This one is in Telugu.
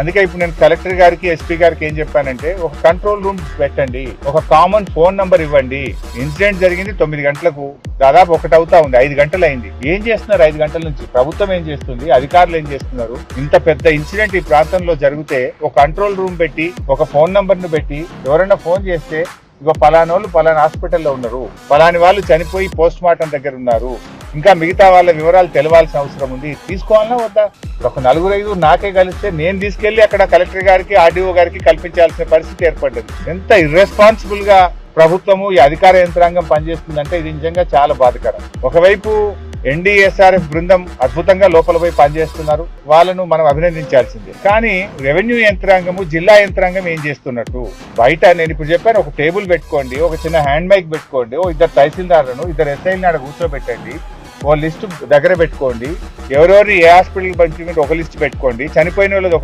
అందుకే ఇప్పుడు నేను కలెక్టర్ గారికి ఎస్పీ గారికి ఏం చెప్పానంటే ఒక కంట్రోల్ రూమ్ పెట్టండి ఒక కామన్ ఫోన్ నంబర్ ఇవ్వండి. ఇన్సిడెంట్ జరిగింది తొమ్మిది గంటలకు దాదాపు ఒకటి అవుతా ఉంది ఐదు గంటలు అయింది. ఏం చేస్తున్నారు ఐదు గంటల నుంచి? ప్రభుత్వం ఏం చేస్తుంది? అధికారులు ఏం చేస్తున్నారు? ఇంత పెద్ద ఇన్సిడెంట్ ఈ ప్రాంతంలో జరిగితే ఒక కంట్రోల్ రూమ్ పెట్టి ఒక ఫోన్ నంబర్ను పెట్టి ఎవరైనా ఫోన్ చేస్తే ఇగో పలానా వాళ్ళు పలానా హాస్పిటల్లో ఉన్నారు. పలాని వాళ్ళు చనిపోయి పోస్ట్ మార్టం దగ్గర ఉన్నారు. ఇంకా మిగతా వాళ్ళ వివరాలు తెలవాల్సిన అవసరం ఉంది. తీసుకోవాలన్నా వద్దా? ఒక నలుగురు ఐదు నాకే కలిస్తే నేను తీసుకెళ్ళి అక్కడ కలెక్టర్ గారికి ఆర్డీఓ గారికి కల్పించాల్సిన పరిస్థితి ఏర్పడ్డది. ఎంత ఇర్రెస్పాన్సిబుల్గా ప్రభుత్వము ఈ అధికార యంత్రాంగం పనిచేస్తుందంటే ఇది నిజంగా చాలా బాధకరం. ఒకవైపు ఎన్డీఎస్ఆర్ఎఫ్ బృందం అద్భుతంగా లోపల పోయి పనిచేస్తున్నారు. వాళ్ళను మనం అభినందించాల్సిందే. కానీ రెవెన్యూ యంత్రాంగము జిల్లా యంత్రాంగం ఏం చేస్తున్నట్టు? బయట నేను ఇప్పుడు చెప్పాను ఒక టేబుల్ పెట్టుకోండి ఒక చిన్న హ్యాండ్ మైక్ పెట్టుకోండి ఓ ఇద్దరు తహసీల్దారులను ఇద్దరు ఎస్ఐలను ఆడ కూర్చోబెట్టండి ఓ లిస్ట్ దగ్గర పెట్టుకోండి ఎవరెవరు ఏ హాస్పిటల్ పంచుకుంటే ఒక లిస్ట్ పెట్టుకోండి చనిపోయిన వాళ్ళది ఒక